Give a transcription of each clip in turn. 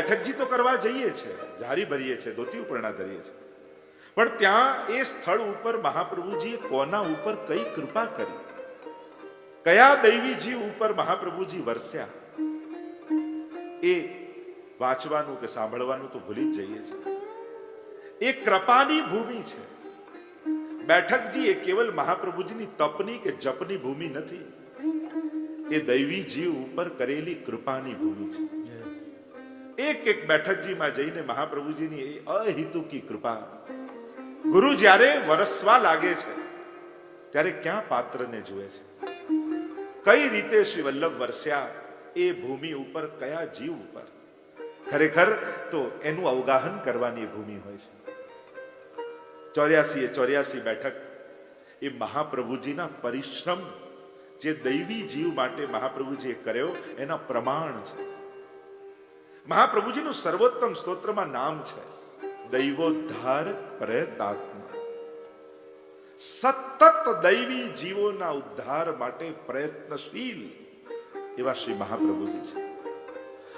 બેઠકજી તો કરવા જઈએ છે, જારી ભરીએ છે ધોતી ઉપરણા ધરીએ છે. પણ ત્યાં એ સ્થળ ઉપર મહાપ્રભુજીએ કોના ઉપર કઈ કૃપા કરી? કયા દૈવીજી ઉપર મહાપ્રભુજી વરસ્યા? એ વાંચવાનું કે સાંભળવાનું તો ભૂલી જ જઈએ છીએ. એ કૃપાની ભૂમિ છે. બેઠકજી એ કેવલ મહાપ્રભુજીની તપની કે જપની ભૂમિ નથી. એ દૈવી જીવ ઉપર કરેલી કૃપાની ભૂમિ છે. એક એક બેઠકજીમાં જઈને મહાપ્રભુજીની અહિતુકી કૃપા. ગુરુ જ્યારે વરસવા લાગે છે, ત્યારે ક્યાં પાત્રને જુએ છે? કઈ રીતે શ્રી વલ્લભ વરસ્યા? એ ભૂમિ ઉપર કયા જીવ ઉપર? ખરેખર તો એનું અવગાહન કરવાની ભૂમિ હોય છે. ચોર્યાસી એ ચોર્યાસી બેઠક, એ મહાપ્રભુજીના પરિશ્રમ જે દૈવી જીવ માટે મહાપ્રભુજીએ કર્યો, એના પ્રમાણ છે. મહાપ્રભુજીનું સર્વોત્તમ સ્તોત્રમાં નામ છે, દૈવોદ્ધાર પ્રયતાત્મા સતત દૈવી જીવોના ઉદ્ધાર માટે પ્રયત્નશીલ એવા શ્રી મહાપ્રભુજી છે.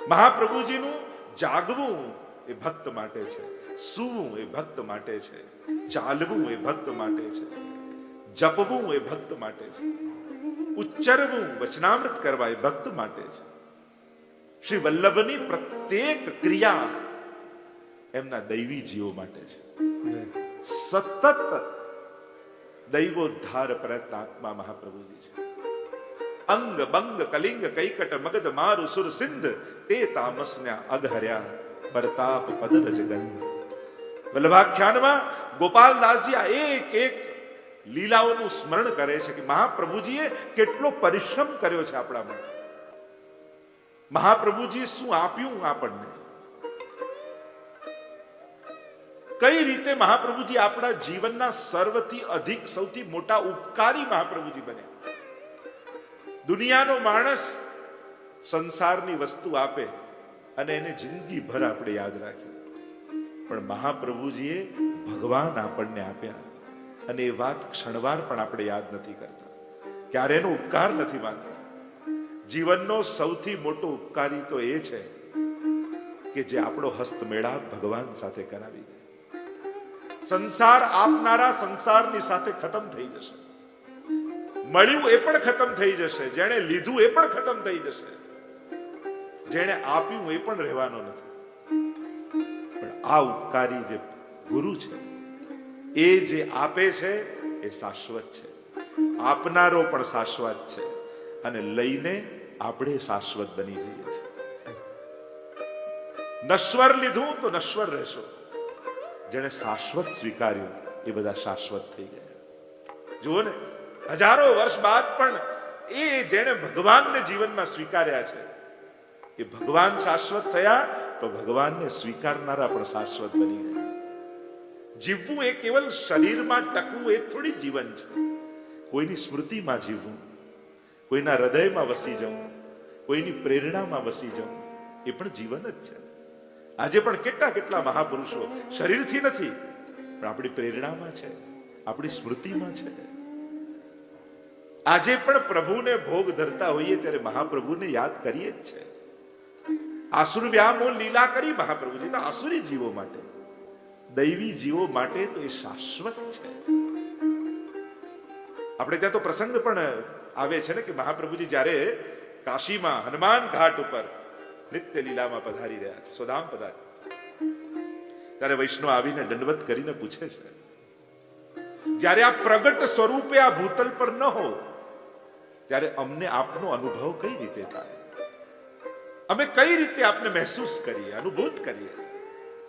મહાપ્રભુજીનું જાગવું એ ભક્ત માટે છે, સૂવું એ ભક્ત માટે છે, ચાલવું એ ભક્ત માટે છે, જપવું એ ભક્ત માટે છે, ઉચ્ચરવું, વચનામૃત કરવા એ ભક્ત માટે છે. શ્રી વલ્લભની પ્રત્યેક ક્રિયા એમના દૈવી જીવો માટે છે. સતત દૈવોદ્ધાર પ્રયત્નાત્મા મહાપ્રભુજી છે. અંગ બંગ કલિંગ કૈકટ મગધ મારુ સુર સિંધ તે તામસને અઘહર્યા પરતાપ પદ રજગંધ વલ્લભાખ્યાનમાં ગોપાલદાસજી આ એક એક લીલાઓનું સ્મરણ કરે છે કે મહાપ્રભુજીએ કેટલો પરિશ્રમ કર્યો છે આપણા માટે. મહાપ્રભુજી શું આપ્યું આપણને? કઈ રીતે મહાપ્રભુજી આપણા જીવનના સર્વથી અધિક સૌથી મોટા ઉપકારી મહાપ્રભુજી બન્યા દુનિયાનો માણસ સંસારની વસ્તુ આપે અને એને જિંદગી ભર આપણે યાદ રાખીએ. પણ મહાપ્રભુજીએ ભગવાન આપણને આપ્યા અને એ વાત ક્ષણવાર પણ આપણે યાદ નથી કરતા. ક્યારે એનો ઉપકાર નથી માનતા. જીવનનો સૌથી મોટો ઉપકારી તો એ છે કે જે આપણો હસ્તમેળાપ ભગવાન સાથે કરાવી સંસાર આપનારા સંસારની સાથે ખતમ થઈ જશે. મળ્યું એ પણ ખતમ થઈ જશે. જેણે લીધું એ પણ ખતમ થઈ જશે. જેણે આપ્યું એ પણ રહેવાનો નથી. પણ આ ઉપકારી જે ગુરુ છે, એ જે આપે છે, એ શાશ્વત છે. આપનારો પણ શાશ્વત છે. અને લઈને આપણે શાશ્વત બની જઈએ છીએ. નશ્વર લીધું તો નશ્વર રહેશો. જેને શાશ્વત સ્વીકાર્યું, એ બધા શાશ્વત થઈ ગયા. જુઓ ને, હજારો વર્ષ બાદ પણ એ જેણે ભગવાનને જીવનમાં સ્વીકાર્યા છે, એ ભગવાન શાશ્વત થયા તો ભગવાનને સ્વીકારનારા પણ શાશ્વત બની ગયા. જીવવું એ કેવલ શરીરમાં ટકવું એ થોડી જીવન છે. કોઈની સ્મૃતિમાં જીવવું, કોઈના હૃદયમાં વસી જવું કોઈની પ્રેરણામાં વસી જવું એ પણ જીવન જ છે. આજે પણ કેટલા કેટલા મહાપુરુષો શરીરથી નથી, પણ આપણી પ્રેરણામાં છે, આપણી સ્મૃતિમાં છે. આજે પણ પ્રભુને ભોગ ધરતા હોઈએ ત્યારે મહાપ્રભુને યાદ કરીએ જ છે. આસુર વ્યામો લીલા કરી મહાપ્રભુજી તો આસુરી જીવો માટે. દૈવી જીવો માટે તો એ શાશ્વત છે. આપણે ત્યાં તો પ્રસંગ પણ આવે છે ને કે મહાપ્રભુજી જ્યારે કાશીમાં હનુમાન ઘાટ ઉપર નિત્ય લીલામાં પધારી રહ્યા સ્વધામ પધારી. ત્યારે વૈષ્ણવ આવીને દંડવત કરીને પૂછે છે, જ્યારે આ પ્રગટ સ્વરૂપે આ ભૂતલ પર ન હો, ત્યારે અમને આપનો અનુભવ કઈ રીતે થાય? અમે કઈ રીતે આપને મહેસૂસ કરીએ, અનુભૂત કરીએ?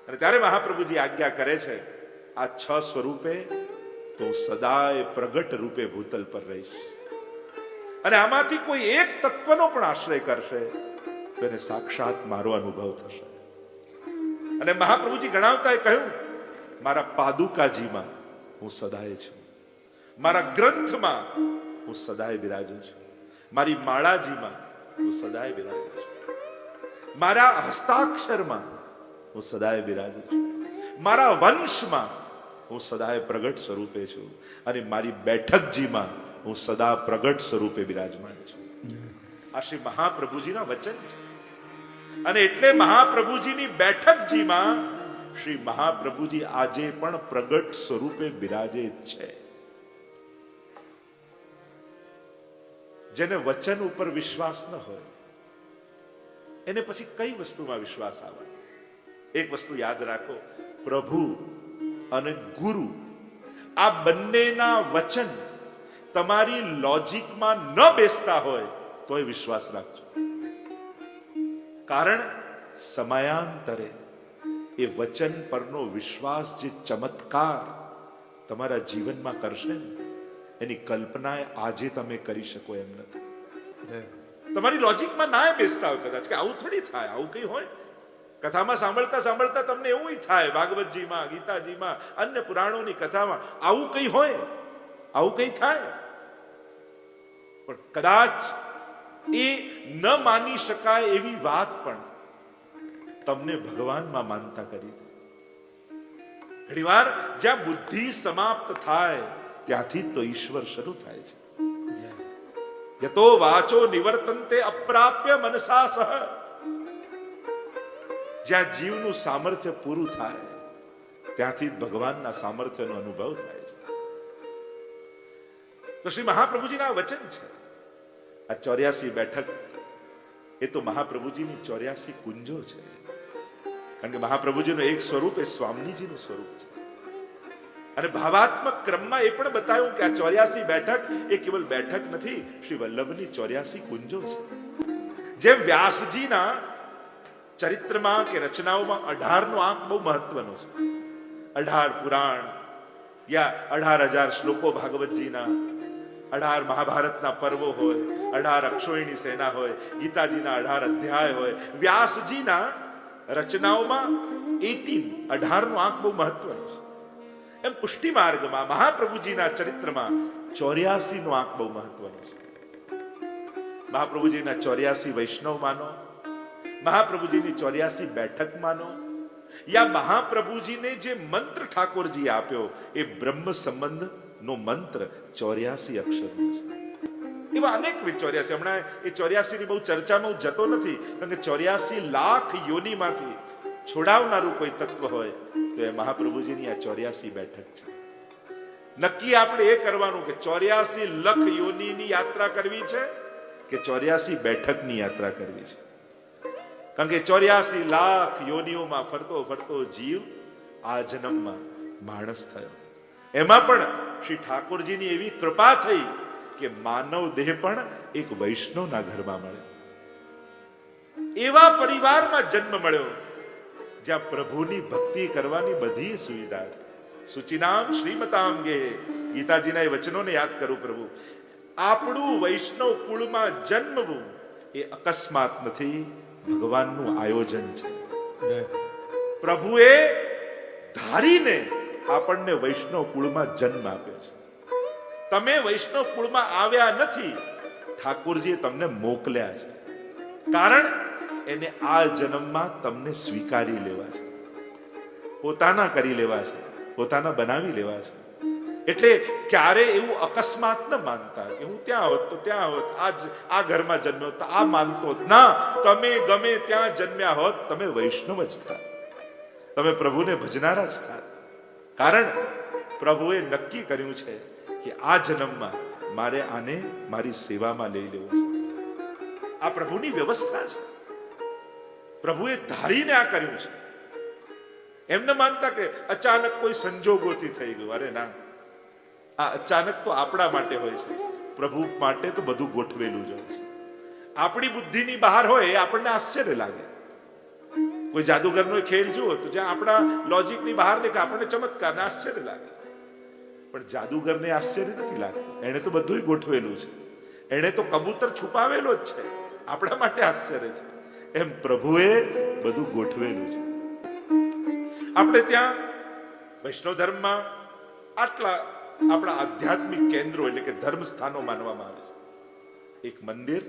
અને ત્યારે મહાપ્રભુજી આજ્ઞા કરે છે, આ છ સ્વરૂપે તો સદાય પ્રગટ રૂપે ભૂતલ પર રહીશ. અને આમાંથી કોઈ એક તત્વનો પણ આશ્રય કરશે તો એને સાક્ષાત મારો અનુભવ થશે. અને મહાપ્રભુજી ગણાવતા એ કહ્યું, મારા પાદુકાજીમાં હું સદાય છું. મારા ગ્રંથમાં હું સદાય બિરાજું છું. મારી માળાજીમાં હું સદાય બિરાજું છું. મારા હસ્તાક્ષરમાં હું સદાય બિરાજું છું. મારા વંશમાં હું સદાય પ્રગટ સ્વરૂપે છું. અને મારી બેઠકજીમાં હું સદા પ્રગટ સ્વરૂપે બિરાજમાન છું. આ શ્રી મહાપ્રભુજીના વચન છે. અને એટલે મહાપ્રભુજીની બેઠકજીમાં શ્રી મહાપ્રભુજી આજે પણ પ્રગટ સ્વરૂપે બિરાજે છે. જેને વચન ઉપર વિશ્વાસ ન હોય, એને પછી કઈ વસ્તુમાં વિશ્વાસ આવે? એક વસ્તુ યાદ રાખો, પ્રભુ અને ગુરુ, આ બંનેના વચન તમારી લોજિકમાં ન બેસતા હોય તોય વિશ્વાસ રાખજો. કારણ સમયાંતરે એ વચન પરનો વિશ્વાસ જે ચમત્કાર તમારા જીવનમાં કરશે ને એની કલ્પના આજે તમે કરી શકો એમ નથી. તમારી લોજિકમાં ના બેસતા હોય કદાચ કે આવું થોડી થાય આવું કઈ હોય. કથામાં સાંભળતા સાંભળતા તમને એવું થાય ભાગવતજીમાં ગીતાજીમાં અન્ય પુરાણોની કથામાં આવું કઈ હોય આવું કઈ થાય. પણ કદાચ એ ન માની શકાય એવી વાત પણ તમને ભગવાનમાં માનતા કરી દે. ઘણીવાર જ્યાં બુદ્ધિ સમાપ્ત થાય, ત્યાંથી તો ઈશ્વર શરૂ થાય છે. યતો વાચો નિવર્તનતે અપ્રાપ્ય મનસા સહ. જ્યાં જીવનું સામર્થ્ય પૂરું થાય, ત્યાંથી ભગવાનના સામર્થ્યનો અનુભવ થાય છે. તો શ્રી મહાપ્રભુજીના વચન છે. આ ચોર્યાસી બેઠક, એ તો મહાપ્રભુજીની ચોર્યાસી કુંજો છે. કારણ કે મહાપ્રભુજીનું એક સ્વરૂપ એ સ્વામીજીનું સ્વરૂપ છે. અને ભાવાત્મક ક્રમમાં એ પણ બતાવ્યું કે આ ચોર્યાસી બેઠક એ કેવલ બેઠક નથી, શ્રી વલ્લભની ચોર્યાસી કુંજો છે. જેમ વ્યાસજીના ચરિત્રમાં કે રચનાઓમાં અઢારનો આંક બહુ મહત્વનો છે. અઢાર પુરાણ યા અઢાર હજાર શ્લોકો ભાગવતજીના અઢાર મહાભારતના પર્વો હોય, અઢાર અક્ષોયની સેના હોય, ગીતાજીના અઢાર અધ્યાય હોય, વ્યાસજીના રચનાઓમાં એટીન, અઢારનો આંક બહુ મહત્વનો છે. એમ પુષ્ટિ માર્ગમાં, મહાપ્રભુજીના ચરિત્રમાં ચોર્યાસીનું આંક બહુ મહત્વનો છે. મહાપ્રભુજીના ચોર્યાસી વૈષ્ણવ માનો, મહાપ્રભુજીની ચોર્યાસી બેઠક માનો, યા મહાપ્રભુજીને જે મંત્ર ઠાકોરજી આપ્યો, એ બ્રહ્મ સંબંધ નો મંત્ર ચોર્યાસી અક્ષરનો એવા અનેક ચોર્યાસી. હમણાં એ ચોર્યાસી ની બહુ ચર્ચામાં હું જતો નથી, કારણ કે ચોર્યાસી લાખ યોનીમાંથી છોડાવનારું કોઈ તત્વ હોય, તો એ મહાપ્રભુજીની આ ચોર્યાસી બેઠક છે. નક્કી આપણે એ કરવાનું કે ચોર્યાસી લખ યોનીની યાત્રા કરવી છે કે ચોર્યાસી બેઠકની યાત્રા કરવી છે? કારણ કે ચોર્યાસી લાખ યોનીઓમાં ફરતો ફરતો જીવ આ જન્મમાં માણસ થયો. એમાં પણ શ્રી ઠાકોરજીની એવી કૃપા થઈ કે માનવ દેહ પણ એક વૈષ્ણવના ઘરમાં મળ્યો એવા પરિવારમાં જન્મ મળ્યો જ્યાં પ્રભુની ભક્તિ કરવાની બધી સુવિધા સુચિનામ શ્રીમતાંગે ગીતાજીના એ વચનોને યાદ કરું પ્રભુ. આપણું વૈષ્ણવ કુળમાં જન્મવું એ અકસ્માત નથી ભગવાનનું આયોજન છે. પ્રભુએ ધારીને આપણને વૈષ્ણવ કુળમાં જન્મ આપ્યો છે. તમે વૈષ્ણવ કુળમાં આવ્યા નથી, ઠાકોરજીએ તમને મોકલ્યા છે. કારણ એને આ જન્મમાં તમને સ્વીકારી લેવા છે. પોતાના કરી લેવા છે, પોતાના બનાવી લેવા છે. એટલે ક્યારે એવું અકસ્માત ન માનતા કે હું ત્યાં હોત તો ત્યાં આવત આજ આ ઘરમાં જન્મ્યો તો આ માનતો ના, તમે ગમે ત્યાં જન્મ્યા હોત, તમે વૈષ્ણવ જ થાત તમે પ્રભુને ભજનારા જ થાત કારણ પ્રભુએ નક્કી કર્યું છે કે આ જન્મમાં મારે આને મારી સેવામાં લઈ લેવું છે. આ પ્રભુની વ્યવસ્થા છે. પ્રભુએ ધારીને આ કર્યું છે. એમને માનતા કે અચાનક કોઈ સંજોગોથી થઈ ગયું. અરે ના. આ અચાનક તો આપણા માટે હોય છે. પ્રભુ માટે તો બધું ગોઠવેલું જ હોય છે. આપણી બુદ્ધિની બહાર હોય એ આપણને આશ્ચર્ય લાગે. કોઈ જાદુગરનો ખેલ જુઓ તો જ્યાં આપણા લોજિકની બહાર દેખા, આપણને ચમત્કાર આશ્ચર્ય લાગે. પણ જાદુગરને આશ્ચર્ય નથી લાગતું. એણે તો બધું ગોઠવેલું છે. એણે તો કબૂતર છુપાવેલો જ છે. આપણા માટે આશ્ચર્ય છે. એમ પ્રભુએ બધું ગોઠવેલું છે. આપણે ત્યાં વૈષ્ણવ ધર્મમાં આટલા આપણા આધ્યાત્મિક કેન્દ્રો એટલે કે ધર્મ સ્થાનો માનવામાં આવે છે. એક મંદિર,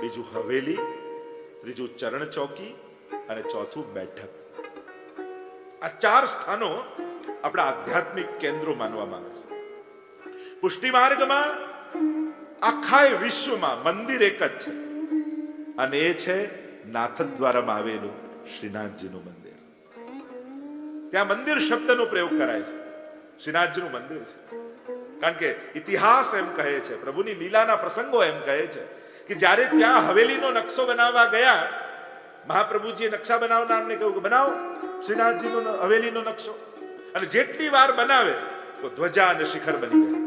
બીજું હવેલી, ત્રીજું ચરણ ચોકી અને ચોથું બેઠક. આ ચાર સ્થાનો આપણા આધ્યાત્મિક કેન્દ્રો માનવામાં આવે છે. પુષ્ટિ માર્ગમાં આખા વિશ્વમાં મંદિર એક જ છે. અને એ છે નાથ દ્વારામાં આવેલું શ્રીનાથજીનું મંદિર. ત્યાં મંદિર શબ્દનો પ્રયોગ કરાય છે. શ્રીનાથજીનું મંદિર છે. કારણ કે ઇતિહાસ એમ કહે છે, પ્રભુની લીલાના પ્રસંગો એમ કહે છે, કે જ્યારે ત્યાં હવેલીનો નકશો બનાવવા ગયા મહાપ્રભુજીએ નકશા બનાવનારને કહ્યું કે બનાવો. શ્રીનાથજીનો હવેલીનો નકશો. અને જેટલી વાર બનાવે, તો ધ્વજા અને શિખર બની જાય.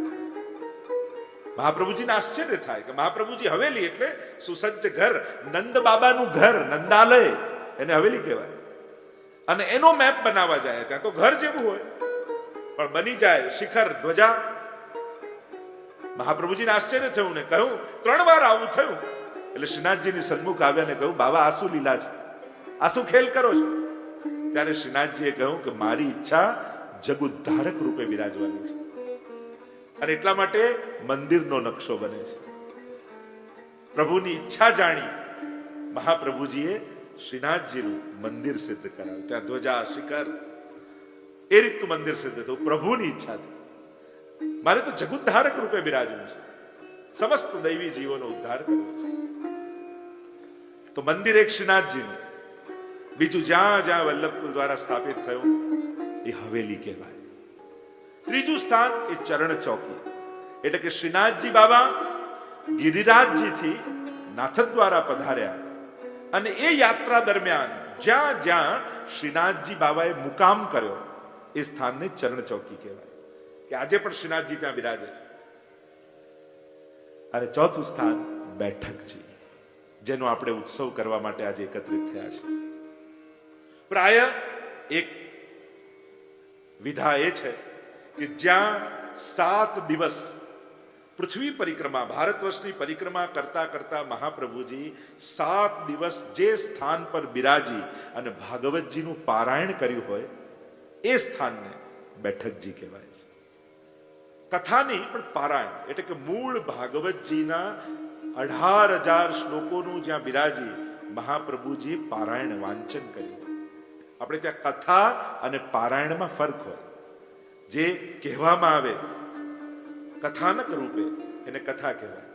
મહાપ્રભુજીને આશ્ચર્ય થાય કે મહાપ્રભુજી હવેલી એટલે સુસજ્જ ઘર, નંદ બાબાનું ઘર, નંદાલય, એને હવેલી કહેવાય. અને એનો મેપ બનાવવા જાય ત્યાં તો ઘર જેવું હોય. પણ બની જાય શિખર, ધ્વજા. મહાપ્રભુજીને આશ્ચર્ય થયું ને કહ્યું, ત્રણ વાર આવું થયું. એટલે શ્રીનાથજીની સન્મુખ આવ્યા ને કહ્યું બાબા આ શું લીલા છે? આ શું ખેલ કરો છો? ત્યારે શ્રીનાથજીએ કહ્યું કે, મારી ઈચ્છા જગુદ્ધારક રૂપે બિરાજવાની છે. અને એટલા માટે મંદિરનો નકશો બને છે. પ્રભુની ઈચ્છા જાણી મહાપ્રભુજીએ શ્રીનાથજીનું મંદિર સિદ્ધ કરાવ્યું. ત્યાં ધ્વજા, શિખર, એ રીતનું મંદિર સિદ્ધ થયું. પ્રભુની ઈચ્છાથી મારે તો જગુદ્ધારક રૂપે બિરાજવું છે. સમસ્ત દૈવી જીવોનો ઉદ્ધાર કરવો છે. તો મંદિર એક શ્રીનાથજીનું, બીજું જ્યાં જ્યાં વલ્લભકુલ દ્વારા સ્થાપિત થયું, એ હવેલી કહેવાય. ત્રીજું સ્થાન એ ચરણ ચોકી, એટલે કે શ્રીનાથજી બાબા ગિરિરાજજીથી નાથ દ્વારા પધાર્યા. અને એ યાત્રા દરમિયાન જ્યાં જ્યાં શ્રીનાથજી બાબાએ મુકામ કર્યો, એ સ્થાનને ચરણ ચોકી કહેવાય. કે આજે પણ શ્રીનાથજી ત્યાં બિરાજે છે. અને ચોથું સ્થાન બેઠકજી, જેનો આપણે ઉત્સવ કરવા માટે આજે એકત્રિત થયા છે. પ્રાય એક વિધા એ છે કે જ્યાં સાત દિવસ પૃથ્વી પરિક્રમા, ભારત વર્ષની પરિક્રમા કરતા કરતા મહાપ્રભુજી સાત દિવસ જે સ્થાન પર બિરાજી અને ભાગવતજીનું પારાયણ કર્યું હોય, એ સ્થાનને બેઠકજી કહેવાય. કથા નહીં પણ પારાયણ, એટલે કે મૂળ ભાગવતજીના અઢાર હજાર શ્લોકોનું જ્યાં બિરાજી મહાપ્રભુજી પારાયણ વાંચન કર્યું. આપણે ત્યાં કથા અને પારાયણમાં ફરક હોય. જે કહેવામાં આવે, કથાનક રૂપે એને કથા કહેવાય.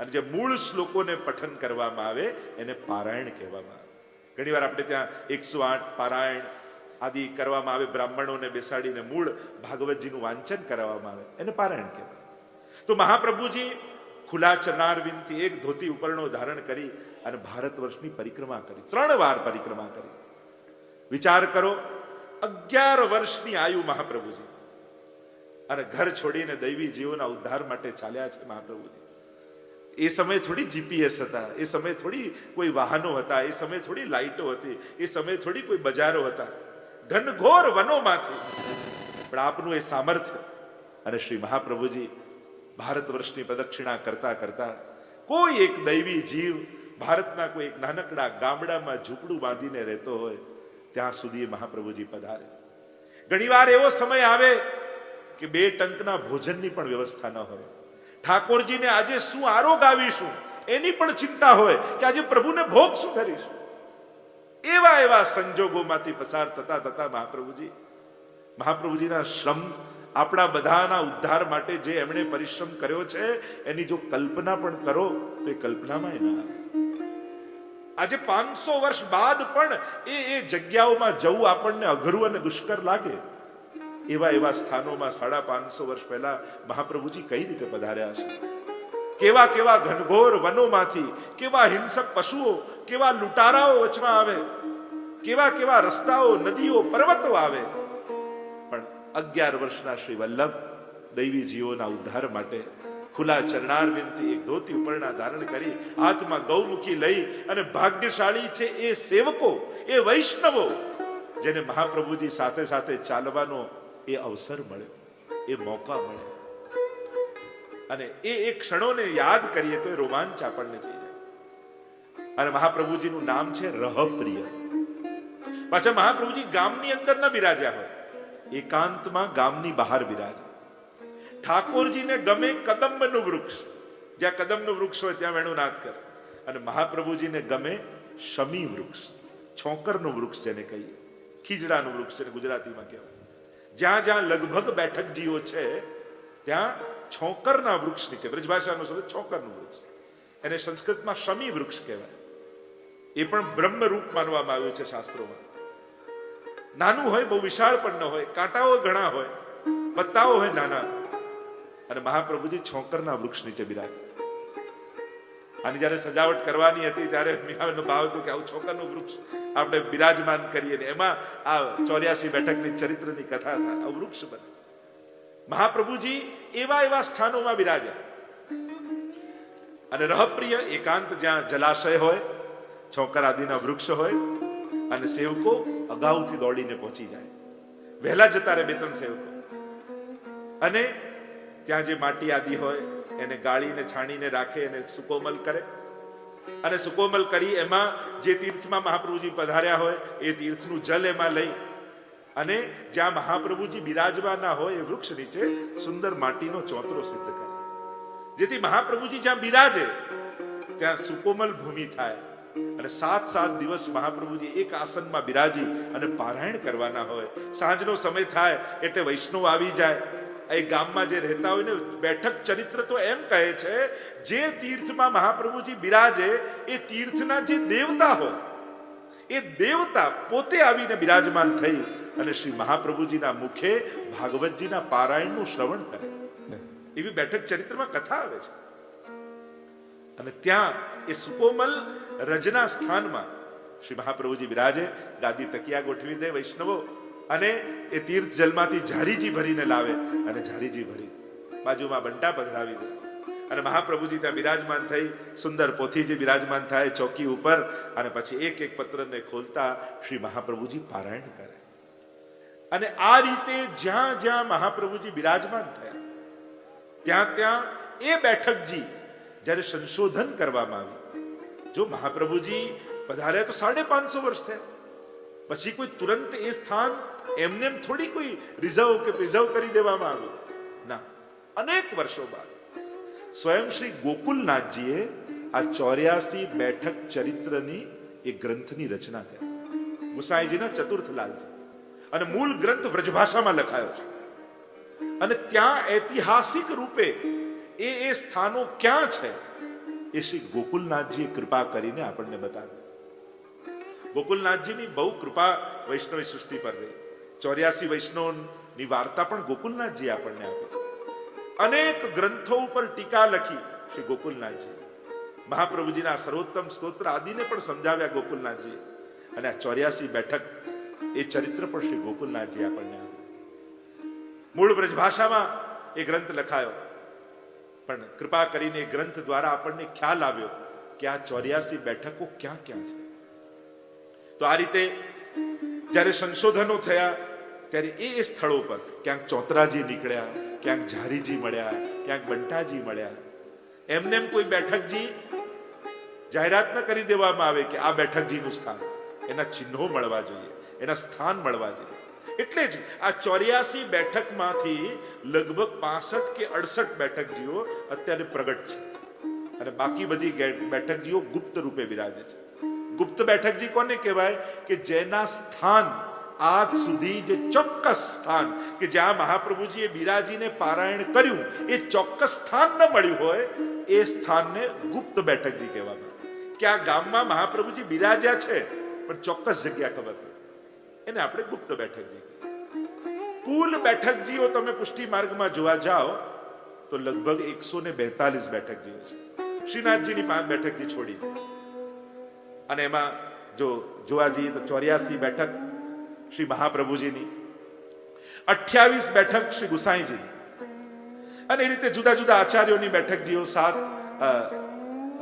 અને જે મૂળ શ્લોકોને પઠન કરવામાં આવે, એને પારાયણ કહેવામાં આવે. ઘણીવાર આપણે ત્યાં એકસો આઠ પારાયણ આદિ કરવામાં આવે, બ્રાહ્મણોને બેસાડીને મૂળ ભાગવતજીનું વાંચન કરાવવામાં આવે. એને પારાયણ કહેવાય. તો મહાપ્રભુજી ખુલા ચનાર વિનતી એક ધોતી ઉપરનો ધારણ કરી અને ભારત વર્ષની પરિક્રમા કરી. ત્રણ વાર પરિક્રમા કરી. વિચાર કરો, અગિયાર વર્ષની આયુ મહાપ્રભુજી. અને ઘર છોડીને દૈવી જીવોના ઉદ્ધાર માટે ચાલ્યા છે મહાપ્રભુજી. એ સમયે થોડી જીપીએસ હતા, એ સમયે થોડી કોઈ વાહનો હતા, એ સમયે થોડી લાઈટો હતી, એ સમયે થોડી કોઈ બજારો હતા. ઘનઘોર વનોમાંથી. પણ આપનું એ સામર્થ્ય અને શ્રી મહાપ્રભુજી ભારત વર્ષની પ્રદક્ષિણા કરતા કરતા કોઈ એક દૈવી જીવ ભારતના કોઈ એક નાનકડા ગામડામાં ઝૂંપડું બાંધીને રહેતો હોય, ત્યાં સુધી મહાપ્રભુજી પધારે. ઘણીવાર એવો સમય આવે કે બે ટંકના ભોજનની પણ વ્યવસ્થા ન હોય. ઠાકોરજીને આજે શું આરોગ આવીશું એની પણ ચિંતા હોય કે આજે પ્રભુને ભોગ શું કરીશું? એવા એવા સંજોગોમાંથી પસાર થતા થતા મહાપ્રભુજી, મહાપ્રભુજીના શ્રમ આપણા બધાના ઉદ્ધાર માટે જે એમણે પરિશ્રમ કર્યો છે, એની જો કલ્પના પણ કરો, તો એ કલ્પનામાં ના આજે પાંચસો વર્ષ બાદ પણ એ એ જગ્યાઓમાં જવું આપણને અઘરું અને દુષ્કર લાગે. એવા એવા સ્થાનોમાં સાડા પાંચસો વર્ષ પહેલા મહાપ્રભુજી કઈ રીતે પધાર્યા છે કેવા કેવા ઘનઘોર વનોમાંથી, કેવા હિંસક પશુઓ કેવા લૂંટારાઓ વચમાં આવે, કેવા કેવા રસ્તાઓ, નદીઓ, પર્વતો આવે. પણ અગિયાર વર્ષના શ્રી વલ્લભ દૈવી જીવોના ઉદ્ધાર માટે ખુલ્લા બિનથી એક ધોતી ઉપરના ધારણ કરી હાથમાં ગૌમુખી લઈ અને ભાગ્યશાળી છે એ સેવકો, એ વૈષ્ણવો, જેને મહાપ્રભુજી સાથે સાથે ચાલવાનો એ અવસર મળ્યો એ મોકા મળ્યો અને એ એ ક્ષણોને યાદ કરીએ તો એ રોમાંચ આપણને અને મહાપ્રભુજીનું નામ છે રહપ્રિય. પાછા મહાપ્રભુજી ગામની અંદર ન બિરાજ્યા હોય. એકાંતમાં ગામની બહાર બિરાજે. ઠાકોરજીને ગમે કદંબનું વૃક્ષ, જ્યાં કદમનું વૃક્ષ હોય ત્યાં વેણુનાથ કરે. અને મહાપ્રભુજીને ગમે શમી વૃક્ષ, છોકરનું વૃક્ષ જેને કહીએ. ખીજડાનું વૃક્ષ જેને ગુજરાતીમાં કહેવાય. જ્યાં જ્યાં લગભગ બેઠક જીવો છે, ત્યાં છોકરના વૃક્ષ નીચે બ્રજભાષાનો શબ્દ છોકરનું વૃક્ષ. એને સંસ્કૃતમાં શમી વૃક્ષ કહેવાય. એ પણ બ્રહ્મ રૂપ માનવામાં આવ્યું છે શાસ્ત્રોમાં. નાનું હોય, બહુ વિશાળ પણ ન હોય, કાંટાઓ ઘણા હોય, પત્તાઓ હોય નાના. અને મહાપ્રભુજી છોકરના વૃક્ષ નીચે બિરાજ. આની જયારે સજાવટ કરવાની હતી, ત્યારે મીરાનો ભાવ હતો કે આવું છોકરનું વૃક્ષ આપણે બિરાજમાન કરીએ ને. એમાં આ ચોર્યાસી બેઠકની ચરિત્રની કથા થાય. આ વૃક્ષ બને. મહાપ્રભુજી એવા એવા સ્થાનોમાં બિરાજ્યા. અને રહપ્રિય એકાંત જ્યાં જલાશય હોય છોકર આદિના વૃક્ષ હોય અને સેવકો અગાઉથી દોડીને પહોંચી જાય. વહેલા જતા રહે બે ત્રણ સેવકો. અને ત્યાં જે માટી આદિ હોય, એને ગાળીને, છાણીને રાખે અને સુકોમલ કરે. અને સુકોમલ કરી એમાં જે તીર્થમાં મહાપ્રભુજી પધાર્યા હોય, એ તીર્થનું જલ એમાં લઈ અને જ્યાં મહાપ્રભુજી બિરાજવાના હોય, એ વૃક્ષ નીચે સુંદર માટીનો ચોતરો સિદ્ધ કરે. જેથી મહાપ્રભુજી જ્યાં બિરાજે, ત્યાં સુકોમલ ભૂમિ થાય. અને સાત સાત દિવસ મહાપ્રભુજી એક આસનમાં બિરાજી અને પારાયણ કરવાના હોય. સાંજનો સમય થાય એટલે વૈષ્ણવ આવી જાય. એ ગામમાં જે રહેતા હોય ને, બેઠક ચરિત્ર તો એમ કહે છે, જે તીર્થમાં મહાપ્રભુજી બિરાજે, એ તીર્થના જે દેવતા હોય, એ દેવતા પોતે આવીને બિરાજમાન થઈ અને શ્રી મહાપ્રભુજીના મુખે ભાગવતજીના પારાયણનું શ્રવણ કરે. એવી બેઠક ચરિત્રમાં કથા આવે છે. અને ત્યાં એ સુકોમલ રજના સ્થાનમાં. શ્રી મહાપ્રભુજી બિરાજે, ગાદી તકિયા ગોઠવી દે વૈષ્ણવો, અને એ તીર્થ જલમાંથી ઝારીજી ભરીને લાવે, અને ઝારીજી ભરી બાજુમાં બંટા પધરાવી દે. અને મહાપ્રભુજી ત્યાં બિરાજમાન થઈ, સુંદર પોથીજી બિરાજમાન થાય, ચોકી ઉપર, અને પછી એક એક પત્રને ખોલતા શ્રી મહાપ્રભુજી પારાયણ કરે. અને આ રીતે જ્યાં જ્યાં મહાપ્રભુજી બિરાજમાન થયા, ત્યાં ત્યાં એ બેઠકજી જ્યારે સંશોધન કરવામાં આવ્યું જો મહાપ્રભુજી પધાર્યા તો સાડે પાંચસો વર્ષ થયા. પછી કોઈ તુરંત એ સ્થાન એમને થોડી કોઈ રિઝર્વ કે પ્રિઝર્વ કરી દેવામાં આવ્યું. ના, અનેક વર્ષો બાદ સ્વયં શ્રી ગોકુલનાથજીએ આ ચોર્યાસી બેઠક ચરિત્રની એ ગ્રંથની રચના કરી. ગુસાઈજીના ચતુર્થલાલજી અને મૂળ ગ્રંથ વ્રજભાષામાં લખાયો છે. અને ત્યાં ઐતિહાસિક રૂપે એ એ સ્થાનો ક્યાં છે એ શ્રી ગોકુલનાથજી કૃપા કરીને આપણને બતાવી. ગોકુલનાથજીની બહુ કૃપા વૈષ્ણવી સૃષ્ટિ પર રહી. ચોર્યાસી વૈષ્ણવની વાર્તા પણ ગોકુલનાથજી આપણને આપી. અનેક ગ્રંથો ઉપર ટીકા લખી શ્રી ગોકુલનાથજી. મહાપ્રભુજીના સર્વોત્તમ સ્તોત્ર આદિને પણ સમજાવ્યા ગોકુલનાથજી અને આ ચોર્યાસી બેઠક એ ચરિત્ર પણ શ્રી ગોકુલનાથજી આપણને મૂળ બ્રજભાષામાં એ ગ્રંથ લખાયો. પણ કૃપા કરીને ગ્રંથ દ્વારા આપણને ખ્યાલ આવ્યો કે આ ચોર્યાસી બેઠકો ક્યાં ક્યાં છે. તો આ રીતે જ્યારે સંશોધનો થયા, ત્યારે એ સ્થળો પર ક્યાંક ચોતરાજી નીકળ્યા, ક્યાંક ઝારીજી મળ્યા, ક્યાંક બંટાજી મળ્યા. એમને એમ કોઈ બેઠકજી જાહેરાત ન કરી દેવામાં આવે કે આ બેઠકજીનું સ્થાન, એના ચિહ્નો મળવા જોઈએ, એના સ્થાન મળવા જોઈએ. એટલે જ આ ચોર્યાસી બેઠકમાંથી લગભગ પાસઠ કે અડસઠ બેઠકજીઓ અત્યારે પ્રગટ છે. અને બાકી બધી બેઠકજીઓ ગુપ્ત રૂપે બિરાજે છે. ગુપ્ત બેઠકજી કોને કહેવાય? કે જેના સ્થાન આજ સુધી જે ચોક્કસ સ્થાન કે જ્યાં મહાપ્રભુજીએ બિરાજીને પારાયણ કર્યું, એ ચોક્કસ સ્થાન ન મળ્યું હોય, એ સ્થાનને ગુપ્ત બેઠકજી કહેવામાં. કે આ ગામમાં મહાપ્રભુજી બિરાજ્યા છે, પણ ચોક્કસ જગ્યા ખબર નથી એને આપણે ગુપ્ત બેઠકજી કુલ બેઠકજીઓ તમે પુષ્ટિ માર્ગમાં જોવા જાઓ, તો લગભગ એકસો ને બેતાલીસ બેઠકજીઓ છે. શ્રીનાથજીની પાંચ બેઠકજી છોડી અને એમાં જો જોવા જઈએ તો ચોર્યાસી બેઠક શ્રી મહાપ્રભુજીની, અઠ્યાવીસ બેઠક શ્રી ગુસાઈજીની અને એ રીતે જુદા જુદા આચાર્યોની બેઠકજીઓ સાત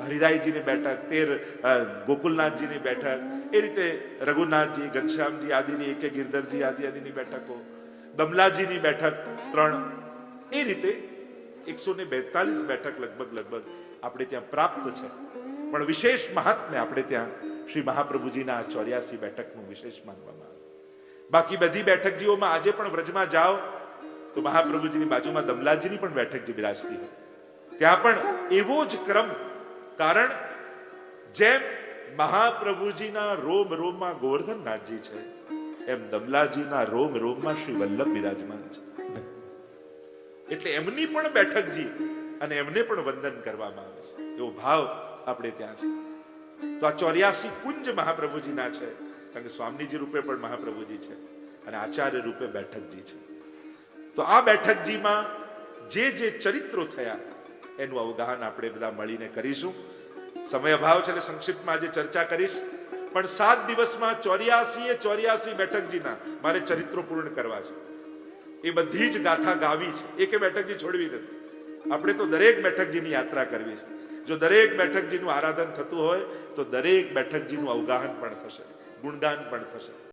હરિરાયજીની બેઠક તેર ગોકુલનાથજીની બેઠક એ રીતે રઘુનાથજી, ઘનશ્યામજી આદિની, એક ગિરધરજી આદિ આદિની બેઠકો. દમલાજીની બેઠક ત્રણ. એ રીતે એકસો ને બેતાલીસ બેઠક લગભગ લગભગ આપણે ત્યાં પ્રાપ્ત છે. પણ વિશેષ મહાત્મ્ય આપણે ત્યાં શ્રી મહાપ્રભુજીના ચોર્યાસી બેઠકનું વિશેષ માનવામાં આવે. બાકી બધી બેઠકજીઓમાં આજે પણ વ્રજમાં જાઓ, તો મહાપ્રભુજીની બાજુમાં દમલાજીની પણ બેઠકજી બિરાજતી હોય. ત્યાં પણ એવો જ ક્રમ કારણ જેમ મહાપ્રભુજીના રોમ રોમમાં ગોવર્ધનનાથજી છે, એમ દમલાજીના રોમ રોમમાં શ્રી વલ્લભ બિરાજમાન છે. એટલે એમની પણ બેઠકજી અને એમને પણ વંદન કરવામાં આવે છે. એવો ભાવ આપણે ત્યાં છે. તો આ ચોર્યાસી કુંજ મહાપ્રભુજીના છે, કારણ કે સ્વામીજી રૂપે પણ મહાપ્રભુજી છે અને આચાર્ય રૂપે બેઠકજી છે. તો આ બેઠકજીમાં જે જે ચરિત્રો થયા એનું અવગાહન આપણે બધા મળીને કરીશું. સમય અભાવ છે એટલે સંક્ષિપ્તમાં આજે ચર્ચા કરીશ. પણ સાત દિવસમાં ચોર્યાસી એ ચોર્યાસી બેઠકજીના મારે ચરિત્રો પૂર્ણ કરવા છે. એ બધી જ ગાથા ગાવી છે. એકે બેઠકજી છોડવી નથી. આપણે તો દરેક બેઠકજીની યાત્રા કરવી છે. જો દરેક બેઠકજીનું આરાધન થતું હોય, તો દરેક બેઠકજીનું અવગાહન પણ થશે. ગુણગાન પણ થશે.